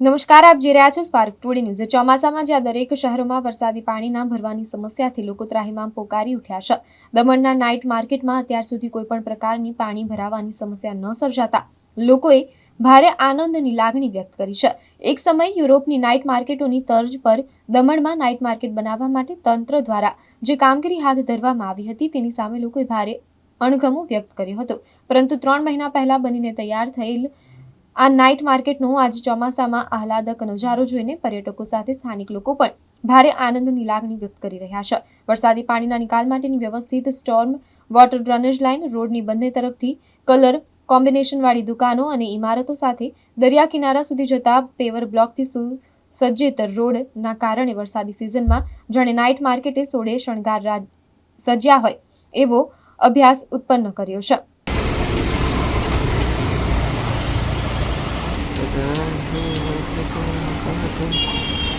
નમસ્કાર, આપ જે રહ્યા છો સ્પાર્ક ટુડે ન્યૂઝ ચોમાસામાં જ્યાં દરેક શહેરોમાં વરસાદી પાણીના ભરવાની સમસ્યાથી લોકો ત્રાહીમાં પોકારી ઉઠ્યા છે. દમણના નાઇટ માર્કેટમાં અત્યાર સુધી કોઈ પણ પ્રકારની પાણી ભરાવાની સમસ્યા ન સર્જાતા લોકોએ ભારે આનંદની લાગણી વ્યક્ત કરી છે. એક સમય યુરોપની નાઇટ માર્કેટોની તર્જ પર દમણમાં નાઇટ માર્કેટ બનાવવા માટે તંત્ર દ્વારા જે કામગીરી હાથ ધરવામાં આવી હતી તેની સામે લોકોએ ભારે અણગમો વ્યક્ત કર્યો હતો. પરંતુ ત્રણ મહિના પહેલા બનીને તૈયાર થયેલ આ નાઇટ માર્કેટનો આજે ચોમાસામાં આહલાદક નજારો જોઈને પર્યટકો સાથે સ્થાનિક લોકો પણ ભારે આનંદની લાગણી વ્યક્ત કરી રહ્યા છે. વરસાદી પાણીના નિકાલ માટેની વ્યવસ્થિત સ્ટોર્મ, વોટર ડ્રેનેજ લાઇન, રોડની બંને તરફથી કલર કોમ્બિનેશનવાળી દુકાનો અને ઇમારતો સાથે દરિયા કિનારા સુધી જતા પેવર બ્લોકથી સુસજ્જિત રોડના કારણે વરસાદી સિઝનમાં જાણે નાઇટ માર્કેટે સોળે શણગાર સજ્યા હોય એવો અભ્યાસ ઉત્પન્ન કર્યો છે. Oh, my God.